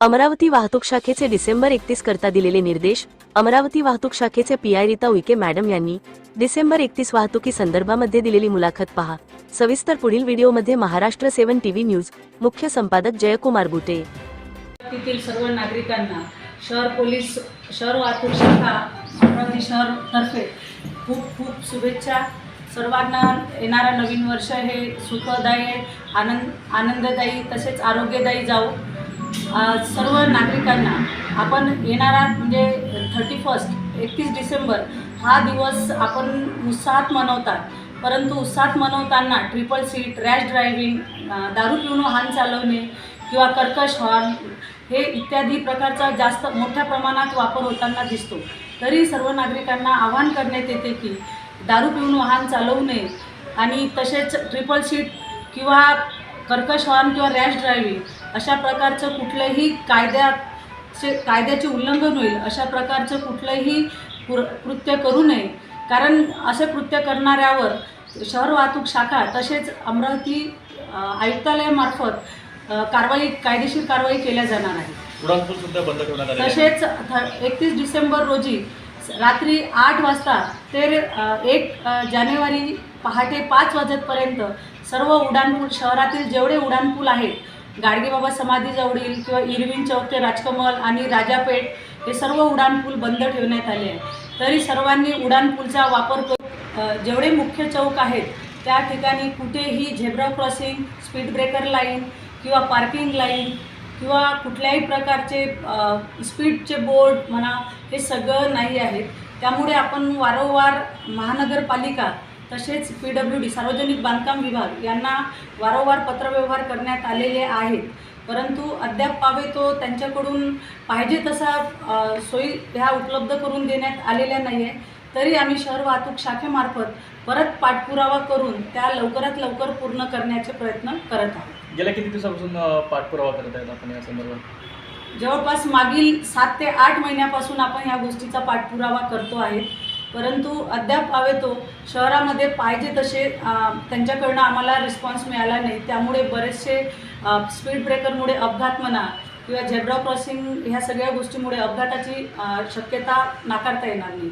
अमरावती वाहतूक शाखेचे डिसेंबर एकतीस करता दिलेले निर्देश अमरावती वाहतूक शाखेचे पीआय रीता उईके मॅडम यांनी डिसेंबर एकतीस वाहतुकी संदर्भामध्ये दिलेली मुलाखत पहा. सविस्तर पुढील व्हिडिओमध्ये महाराष्ट्र सेवन टीव्ही न्यूज मुख्य संपादक जयकुमार गुटे तेथील सर्व नागरिकांना शहर पोलीस शहर वाहतूक शाखा अमरावती शहर तर्फे खूप खूप शुभेच्छा. सर्वांना येणारा नवीन वर्ष हे सुखदायी आनंद आनंददायी तसेच आरोग्यदायी जावो. सर्व नागरिकांना आपण येणारा म्हणजे थर्टी फर्स्ट एकतीस डिसेंबर हा दिवस आपण उत्साहात मनवतात. परंतु उत्साहात मनवताना ट्रिपल सीट रॅश ड्रायव्हिंग दारू पिऊन वाहन चालवणे किंवा कर्कश हॉर्न हे इत्यादी प्रकारचा जास्त मोठ्या प्रमाणात वापर होताना दिसतो. तरी सर्व नागरिकांना आवाहन करण्यात येते की दारू पिऊन वाहन चालवू नये आणि तसेच ट्रिपल सीट किंवा कर्कश हॉर्न किंवा रॅश ड्रायव्हिंग अशा प्रकारचं कुठलंही कायद्याचे कायद्याचे उल्लंघन होईल अशा प्रकारचं कुठलंही कृत्य करू नये. कारण असे कृत्य करणाऱ्यावर शहर वाहतूक शाखा तसेच अमरावती आयुक्तालयामार्फत कारवाई कायदेशीर कारवाई केल्या जाणार आहे. तसेच एकतीस डिसेंबर रोजी रात्री आठ वाजता ते एक जानेवारी पहाटे पाच वाजेपर्यंत सर्व उड्डाणपूल शहरातील जेवढे उड्डाणपूल आहेत गाडगेबाबा समाधीजवळील किंवा इरविन चौक ते राजकमल आणि राजापेठ हे सर्व उड्डाणपूल बंद ठेवण्यात आले आहे तरी सर्वांनी उड्डाणपूलचा वापर करून जेवढे मुख्य चौक आहेत त्या ठिकाणी कुठेही zebra crossing speed breaker line किंवा पार्किंग लाईन किंवा कुठल्याही प्रकारचे स्पीडचे बोर्ड म्हणा हे सगळं नाही आहेत. त्यामुळे आपण वारंवार महानगरपालिका तसेच पी डब्ल्यू डी सार्वजनिक बांधकाम विभाग यांना वारंवार पत्रव्यवहार करण्यात आलेले आहेत. परंतु अद्याप पावे तो त्यांच्याकडून पाहिजे तसा सोयी ह्या उपलब्ध करून देण्यात आलेल्या नाही आहे तरी आम्ही शहर वाहतूक शाखेमार्फत परत पाठपुरावा करून त्या लवकरात लवकर पूर्ण करण्याचे प्रयत्न करत आहोत. गेल्या किती दिवसापासून पाठपुरावा करत आहेत आपण या संदर्भात? जवळपास मागील सात ते आठ महिन्यापासून आपण ह्या गोष्टीचा पाठपुरावा करतो आहे. परंतु अद्याप आवेतो शहरामध्ये पाहिजे तसे त्यांच्याकडनं आम्हाला रिस्पॉन्स मिळाला नाही. त्यामुळे बरेचसे स्पीड ब्रेकरमुळे अपघात म्हणा किंवा झेब्रा क्रॉसिंग ह्या सगळ्या गोष्टीमुळे अपघाताची शक्यता नाकारता येणार नाही.